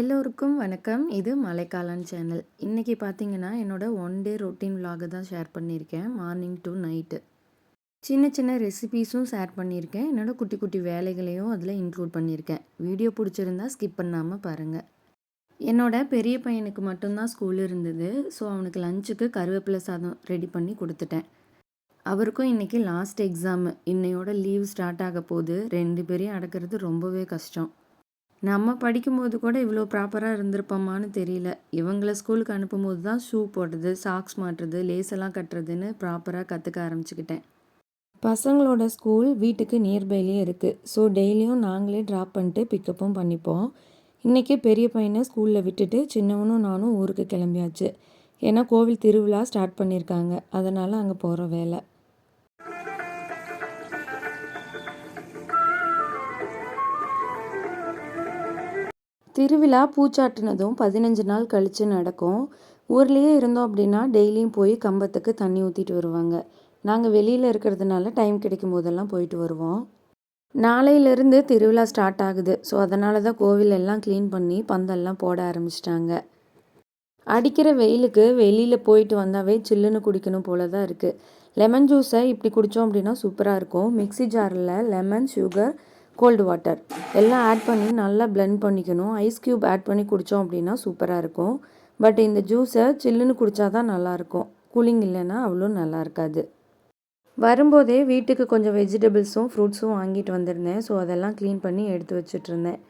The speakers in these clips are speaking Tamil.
எல்லோருக்கும் வணக்கம். இது மழைக்காலன் சேனல். இன்றைக்கி பார்த்தீங்கன்னா என்னோடய ஒன் டே ரொட்டீன் vlog தான் ஷேர் பண்ணியிருக்கேன். மார்னிங் டு நைட்டு சின்ன சின்ன ரெசிபீஸும் ஷேர் பண்ணியிருக்கேன். என்னோட குட்டி குட்டி வேலைகளையும் அதில் இன்க்ளூட் பண்ணியிருக்கேன். வீடியோ பிடிச்சிருந்தா ஸ்கிப் பண்ணாமல் பாருங்கள் என்னோட பெரிய பையனுக்கு மட்டும்தான் ஸ்கூல் இருந்தது. ஸோ அவனுக்கு லஞ்சுக்கு கருவேப்பிலை சாதம் ரெடி பண்ணி கொடுத்துட்டேன். அவருக்கும் இன்றைக்கி லாஸ்ட் எக்ஸாமு இன்னையோட லீவ் ஸ்டார்ட் ஆக போகுது. ரெண்டு பேரையும் அடக்கிறது ரொம்பவே கஷ்டம். நம்ம படிக்கும்போது கூட இவ்வளோ ப்ராப்பராக இருந்திருப்போமான்னு தெரியல. இவங்கள ஸ்கூலுக்கு அனுப்பும்போது தான் ஷூ போடுறது சாக்ஸ் மாட்டுறது லேஸெல்லாம் கட்டுறதுன்னு ப்ராப்பராக கற்றுக்க ஆரம்பிச்சுக்கிட்டேன். பசங்களோட ஸ்கூல் வீட்டுக்கு நியர்பைலேயே இருக்குது ஸோ டெய்லியும் நாங்களே ட்ராப் பண்ணிட்டு பிக்கப்பும் பண்ணிப்போம். இன்றைக்கி பெரிய பையனை ஸ்கூலில் விட்டுட்டு சின்னவனும் நானும் ஊருக்கு கிளம்பியாச்சு. ஏன்னா கோவில் திருவிழா ஸ்டார்ட் பண்ணியிருக்காங்க. அதனால் அங்கே போகிற வேலை. திருவிழா பூச்சாட்டினதும் பதினஞ்சு நாள் கழித்து நடக்கும். ஊர்லேயே இருந்தோம் அப்படின்னா டெய்லியும் போய் கம்பத்துக்கு தண்ணி ஊற்றிட்டு வருவாங்க. நாங்கள் வெளியில் இருக்கிறதுனால டைம் கிடைக்கும் போதெல்லாம் போயிட்டு வருவோம். நாளையிலேருந்து திருவிழா ஸ்டார்ட் ஆகுது. ஸோ அதனால தான் கோவில் எல்லாம் க்ளீன் பண்ணி பந்தல்லாம் போட ஆரம்பிச்சிட்டாங்க. அடிக்கிற வெயிலுக்கு வெளியில் போயிட்டு வந்தாவே சில்லுன்னு குடிக்கணும் போல தான் இருக்குது லெமன் ஜூஸை இப்படி குடித்தோம் அப்படின்னா சூப்பராக இருக்கும். மிக்ஸி ஜாரில் லெமன் சுகர் கோல்டு வாட்டர் எல்லாம் ஆட் பண்ணி நல்லா பிளெண்ட் பண்ணிக்கணும். ஐஸ் க்யூப் ஆட் பண்ணி குடித்தோம் அப்படின்னா சூப்பராக இருக்கும். பட் இந்த ஜூஸை சில்லுன்னு குடித்தா தான் நல்லாயிருக்கும் கூலிங் இல்லைன்னா அவ்வளோ நல்லா இருக்காது. வரும்போதே வீட்டுக்கு கொஞ்சம் வெஜிடபிள்ஸும் ஃப்ரூட்ஸும் வாங்கிட்டு வந்திருந்தேன். ஸோ அதெல்லாம் க்ளீன் பண்ணி எடுத்து வச்சுட்ருந்தேன்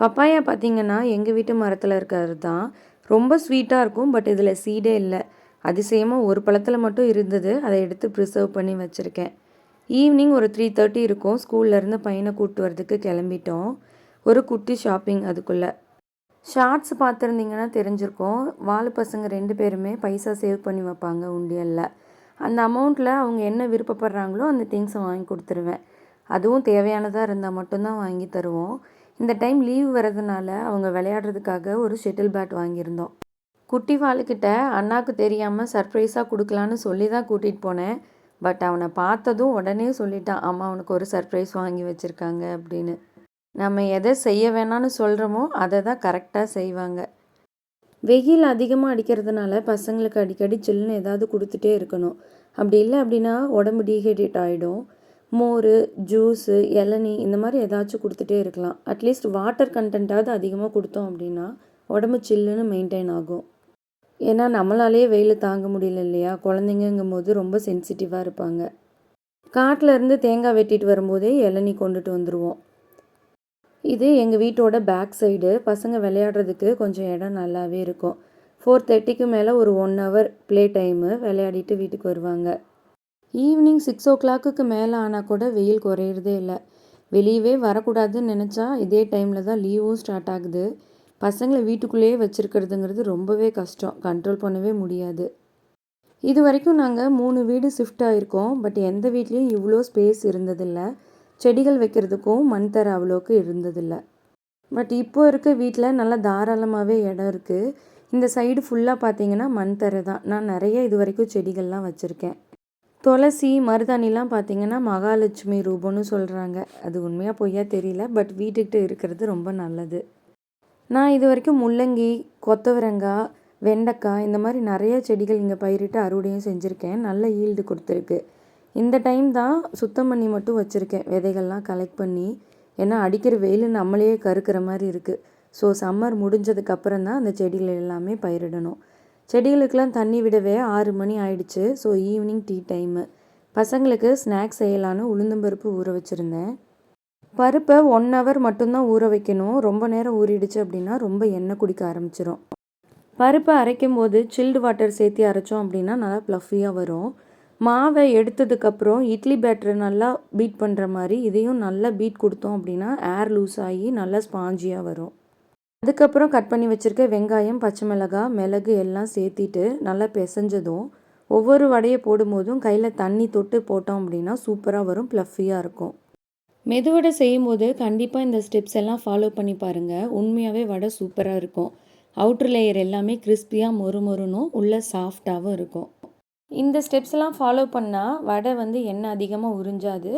பப்பாயா பார்த்திங்கன்னா எங்கள் வீட்டு மரத்தில் இருக்கிறது தான். ரொம்ப ஸ்வீட்டாக இருக்கும் பட் இதில் சீடே இல்லை. அதிசயமாக ஒரு பழத்தில் மட்டும் இருந்தது. அதை எடுத்து ப்ரிசர்வ் பண்ணி வச்சுருக்கேன். ஈவினிங் ஒரு த்ரீ தேர்ட்டி இருக்கும். ஸ்கூல்லேருந்து பையனை கூப்பிட்டு வரதுக்கு கிளம்பிட்டோம். ஒரு குட்டி ஷாப்பிங் அதுக்குள்ளே. ஷார்ட்ஸ் பார்த்துருந்தீங்கன்னா தெரிஞ்சிருக்கோம். வாலு பசங்க ரெண்டு பேருமே பைசா சேவ் பண்ணி வைப்பாங்க உண்டியலில். அந்த அமௌண்ட்டில் அவங்க என்ன விருப்பப்படுறாங்களோ அந்த திங்ஸை வாங்கி கொடுத்துருவேன். அதுவும் தேவையானதாக இருந்தால் மட்டும்தான் வாங்கி தருவோம். இந்த டைம் லீவ் வரதுனால அவங்க விளையாடுறதுக்காக ஒரு ஷெட்டில் பேட் வாங்கியிருந்தோம். குட்டி வாளுக்கிட்ட அண்ணாக்கு தெரியாமல் சர்ப்ரைஸாக கொடுக்கலான்னு சொல்லி தான் கூட்டிகிட்டு போனேன். பட் அவனை பார்த்ததும் உடனே சொல்லிட்டான் அம்மா அவனுக்கு ஒரு சர்ப்ரைஸ் வாங்கி வச்சுருக்காங்க அப்படின்னு. நம்ம எதை செய்ய வேணான்னு சொல்கிறோமோ அதை தான் கரெக்டாக செய்வாங்க. வெயில் அதிகமாக அடிக்கிறதுனால பசங்களுக்கு அடிக்கடி சில்லுன்னு ஏதாவது கொடுத்துட்டே இருக்கணும். அப்படி இல்லை அப்படின்னா உடம்பு டீஹைட்ரேட் ஆகிடும் மோர் ஜூஸு இளநி இந்த மாதிரி ஏதாச்சும் கொடுத்துட்டே இருக்கலாம். அட்லீஸ்ட் வாட்டர் கண்டென்ட்டாவது அதிகமாக கொடுத்தோம் அப்படின்னா உடம்பு சில்லுன்னு மெயின்டைன் ஆகும். ஏன்னா நம்மளாலே வெயில் தாங்க முடியல இல்லையா? குழந்தைங்கங்கும் போது ரொம்ப சென்சிட்டிவாக இருப்பாங்க. காட்டில் இருந்து தேங்காய் வெட்டிட்டு வரும்போதே இளநீ கொண்டுட்டு வந்துடுவோம் இது எங்கள் வீட்டோட பேக் சைடு பசங்க விளையாடுறதுக்கு கொஞ்சம் இடம் நல்லாவே இருக்கும். ஃபோர் தேர்ட்டிக்கு மேலே ஒரு ஒன் ஹவர் ப்ளே டைமு விளையாடிட்டு வீட்டுக்கு வருவாங்க. ஈவினிங் சிக்ஸ் ஓ கிளாக்குக்கு மேலே ஆனால் கூட வெயில் குறையிறதே இல்லை. வெளியவே வரக்கூடாதுன்னு நினச்சா இதே டைமில் தான் லீவும் ஸ்டார்ட் ஆகுது. பசங்களை வீட்டுக்குள்ளேயே வச்சுருக்கிறதுங்கிறது ரொம்பவே கஷ்டம். கண்ட்ரோல் பண்ணவே முடியாது. இது வரைக்கும் நாங்கள் மூணு வீடு ஷிஃப்ட் ஆகிருக்கோம் பட் எந்த வீட்லேயும் இவ்வளோ ஸ்பேஸ் இருந்ததில்லை. செடிகள் வைக்கிறதுக்கும் மண் தர அவ்வளோக்கு இருந்ததில்லை. பட் இப்போ இருக்க வீட்டில் நல்லா தாராளமாகவே இடம் இருக்குது இந்த சைடு ஃபுல்லாக பார்த்தீங்கன்னா மண் தர தான். நான் நிறைய இது வரைக்கும் செடிகள்லாம் வச்சுருக்கேன். துளசி மருதாணிலாம் பார்த்தீங்கன்னா மகாலட்சுமி ரூபம்னு சொல்கிறாங்க அது உண்மையாக பொய்யா தெரியல. பட் வீட்டுக்கிட்ட இருக்கிறது ரொம்ப நல்லது. நான் இது வரைக்கும் முள்ளங்கி கொத்தவரங்காய் வெண்டைக்காய் இந்த மாதிரி நிறைய செடிகள் இங்கே பயிரிட்டு அறுவடையும் செஞ்சுருக்கேன். நல்ல ஈல்டு கொடுத்துருக்கு. இந்த டைம் தான் சுத்தம் பண்ணி மட்டும் வச்சுருக்கேன். விதைகள்லாம் கலெக்ட் பண்ணி. ஏன்னா அடிக்கிற வெயில் நம்மளையே கருக்கிற மாதிரி இருக்குது ஸோ சம்மர் முடிஞ்சதுக்கப்புறம் தான் அந்த செடிகள் எல்லாமே பயிரிடணும். செடிகளுக்கெல்லாம் தண்ணி விடவே ஆறு மணி ஆயிடுச்சு. ஸோ ஈவினிங் டீ டைமு பசங்களுக்கு ஸ்நாக்ஸ் செய்யலான்னு உளுந்தம்பருப்பு ஊற வச்சுருந்தேன். பருப்பை ஒன் ஹவர் மட்டும்தான் ஊற வைக்கணும். ரொம்ப நேரம் ஊறிடுச்சு அப்படின்னா ரொம்ப எண்ணெய் குடிக்க ஆரம்பிச்சிடும் பருப்பை அரைக்கும் போது சில்டு வாட்டர் சேர்த்து அரைச்சோம் அப்படின்னா நல்லா ப்ளஃபியாக வரும். மாவை எடுத்ததுக்கப்புறம் இட்லி பேட்டரை நல்லா பீட் பண்ணுற மாதிரி இதையும் நல்லா பீட் கொடுத்தோம் அப்படின்னா ஏர் லூஸ் ஆகி நல்லா ஸ்பாஞ்சியாக வரும். அதுக்கப்புறம் கட் பண்ணி வச்சுருக்க வெங்காயம் பச்சை மிளகாய் மிளகு எல்லாம் சேர்த்திட்டு நல்லா பிசைஞ்சதும் ஒவ்வொரு வடையை போடும்போதும் கையில் தண்ணி தொட்டு போட்டோம் அப்படின்னா சூப்பராக வரும் ப்ளஃபியாக இருக்கும். மெதுவடை செய்யும்போது கண்டிப்பாக இந்த ஸ்டெப்ஸ் எல்லாம் ஃபாலோ பண்ணி பாருங்கள் உண்மையாகவே வடை சூப்பராக இருக்கும். அவுட்ரு லேயர் எல்லாமே கிறிஸ்பியாக மொறு மொறுனும் உள்ளே சாஃப்டாகவும் இருக்கும். இந்த ஸ்டெப்ஸ் எல்லாம் ஃபாலோ பண்ணால் வடை வந்து எண்ணெய் அதிகமாக உறிஞ்சாது.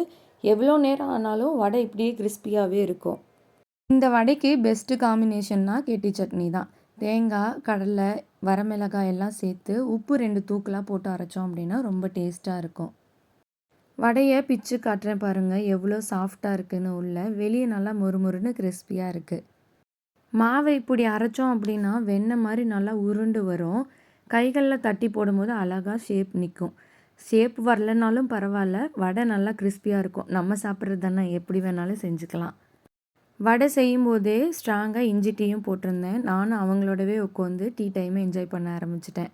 எவ்வளோ நேரம் ஆனாலும் வடை இப்படியே கிறிஸ்பியாகவே இருக்கும். இந்த வடைக்கு பெஸ்ட்டு காம்பினேஷன்னா கெட்டி சட்னி தான். தேங்காய் கடலை வரமிளகாய் எல்லாம் சேர்த்து உப்பு ரெண்டு தூக்கலாக போட்டு அரைச்சோம் அப்படின்னா ரொம்ப டேஸ்ட்டாக இருக்கும். வடையை பிச்சு காட்டுறேன் பாருங்கள் எவ்வளோ சாஃப்டாக இருக்குன்னு உள்ள. வெளியே நல்லா மொறுமொறுன்னு கிறிஸ்பியாக இருக்குது மாவை இப்படி அரைச்சோம் அப்படின்னா வெண்ணெய் மாதிரி நல்லா உருண்டு வரும். கைகளில் தட்டி போடும்போது அழகாக ஷேப் நிற்கும் ஷேப் வரலனாலும் பரவாயில்ல வடை நல்லா கிறிஸ்பியாக இருக்கும். நம்ம சாப்பிட்றது தானே எப்படி வேணாலும் செஞ்சுக்கலாம். வடை செய்யும்போதே ஸ்ட்ராங்காக இஞ்சி டீயும் போட்டிருந்தேன். நானும் அவங்களோடவே உட்காந்து டீ டைமை என்ஜாய் பண்ண ஆரம்பிச்சிட்டேன்.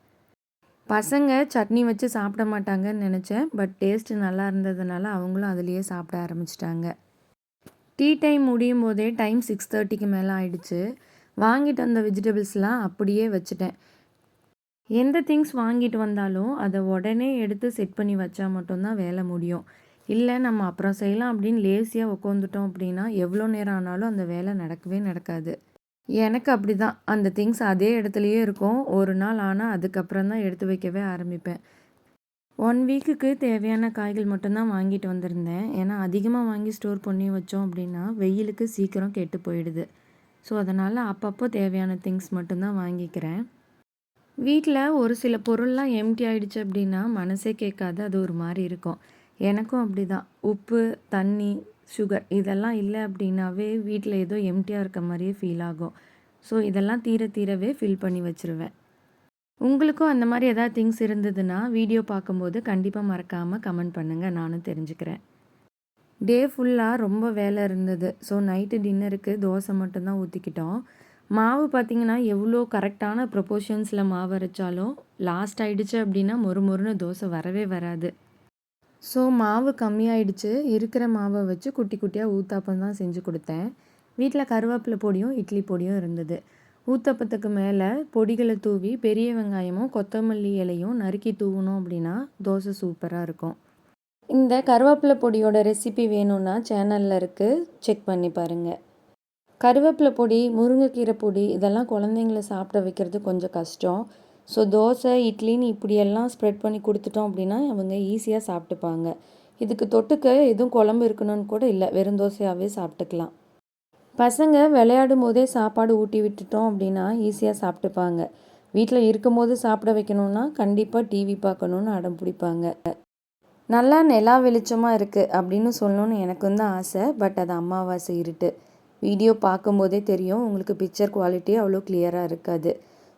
பசங்க சட்னி வச்சு சாப்பிட மாட்டாங்கன்னு நினச்சேன். பட் டேஸ்ட்டு நல்லா இருந்ததுனால அவங்களும் அதுலேயே சாப்பிட ஆரம்பிச்சிட்டாங்க. டீ டைம் முடியும் போதே டைம் சிக்ஸ் தேர்ட்டிக்கு மேலே ஆயிடுச்சு. வாங்கிட்டு வந்த வெஜிடபிள்ஸ்லாம் அப்படியே வச்சுட்டேன். எந்த திங்ஸ் வாங்கிட்டு வந்தாலும் அதை உடனே எடுத்து செட் பண்ணி வச்சா மட்டும்தான் வேலை முடியும். இல்லை நம்ம அப்புறம் செய்யலாம் அப்படின்னு லேசியாக உட்காந்துட்டோம் அப்படின்னா எவ்வளோ நேரம் ஆனாலும் அந்த வேலை நடக்கவே நடக்காது. எனக்கு அப்படி தான் அந்த திங்ஸ் அதே இடத்துலையே இருக்கும். ஒரு நாள் ஆனால் அதுக்கப்புறம் தான் எடுத்து வைக்கவே ஆரம்பிப்பேன். ஒன் வீக்குக்கு தேவையான காய்கள் மட்டும்தான் வாங்கிட்டு வந்திருந்தேன். ஏன்னா அதிகமாக வாங்கி ஸ்டோர் பண்ணி வச்சோம் அப்படின்னா வெயிலுக்கு சீக்கிரம் கெட்டு போயிடுது. ஸோ அதனால் அப்பப்போ தேவையான திங்ஸ் மட்டும்தான் வாங்கிக்கிறேன். வீட்டில் ஒரு சில பொருள்லாம் எம்டி ஆகிடுச்சு அப்படின்னா மனசே கேட்காது. அது ஒரு மாதிரி இருக்கும். எனக்கும் அப்படி தான் உப்பு தண்ணி சுகர் இதெல்லாம் இல்லை அப்படின்னாவே வீட்டில் ஏதோ எம்டியாக இருக்க மாதிரியே ஃபீல் ஆகும். ஸோ இதெல்லாம் தீர தீரவே ஃபில் பண்ணி வச்சுருவேன். உங்களுக்கும் அந்த மாதிரி எதாவது திங்ஸ் இருந்ததுன்னா வீடியோ பார்க்கும்போது கண்டிப்பாக மறக்காமல் கமெண்ட் பண்ணுங்கள் நானும் தெரிஞ்சுக்கிறேன். டே ஃபுல்லாக ரொம்ப வேலை இருந்தது. ஸோ நைட்டு டின்னருக்கு தோசை மட்டும்தான் ஊற்றிக்கிட்டோம் மாவு பார்த்திங்கன்னா எவ்வளோ கரெக்டான ப்ரொப்போர்ஷன்ஸில் மாவு அரைச்சாலும் லாஸ்ட் ஆகிடுச்சு அப்படின்னா மொறு மொறுன்னு தோசை வரவே வராது. ஸோ மாவு கம்மியாயிடுச்சு. இருக்கிற மாவை வச்சு குட்டி குட்டியாக ஊத்தாப்பம் தான் செஞ்சு கொடுத்தேன். வீட்டில் கருவேப்பிலை பொடியும் இட்லி பொடியும் இருந்தது. ஊத்தப்பத்துக்கு மேலே பொடிகளை தூவி பெரிய வெங்காயமும் கொத்தமல்லி இலையும் நறுக்கி தூவணும் அப்படின்னா தோசை சூப்பராக இருக்கும். இந்த கருவேப்பிலை பொடியோட ரெசிபி வேணும்னா சேனலில் இருக்குது செக் பண்ணி பாருங்கள் கருவேப்பிலை பொடி முருங்கைக்கீரை பொடி இதெல்லாம் குழந்தைங்கள சாப்பிட வைக்கிறது கொஞ்சம் கஷ்டம். ஸோ தோசை இட்லின்னு இப்படியெல்லாம் ஸ்ப்ரெட் பண்ணி கொடுத்துட்டோம் அப்படின்னா அவங்க ஈஸியாக சாப்பிட்டுப்பாங்க. இதுக்கு தொட்டுக்க எதுவும் குழம்பு இருக்கணும்னு கூட இல்லை. வெறும் தோசையாகவே சாப்பிட்டுக்கலாம். பசங்க விளையாடும் போதே சாப்பாடு ஊட்டி விட்டுட்டோம் அப்படின்னா ஈஸியாக சாப்பிட்டுப்பாங்க. வீட்டில் இருக்கும் போது சாப்பிட வைக்கணும்னா கண்டிப்பாக டிவி பார்க்கணுன்னு அடம் பிடிப்பாங்க. நல்லா நிலா வெளிச்சமாக இருக்குது அப்படின்னு சொல்லணும்னு எனக்கு தான் ஆசை. பட் அது அம்மாவாசை இருட்டு. வீடியோ பார்க்கும்போதே தெரியும். உங்களுக்கு பிக்சர் குவாலிட்டி அவ்வளோ கிளியராக இருக்காது.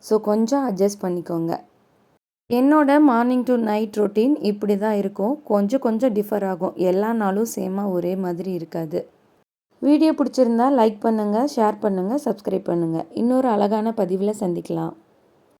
ஸோ கொஞ்சம் அட்ஜஸ்ட் பண்ணிக்கோங்க. என்னோட மார்னிங் டு நைட் ரொட்டீன் இப்படி தான் இருக்கும். கொஞ்சம் கொஞ்சம் டிஃபர் ஆகும். எல்லா நாளும் சேமாக ஒரே மாதிரி இருக்காது. வீடியோ பிடிச்சிருந்தா லைக் பண்ணுங்கள் ஷேர் பண்ணுங்கள் சப்ஸ்கிரைப் பண்ணுங்கள் இன்னொரு அழகான பதிவில் சந்திக்கலாம்.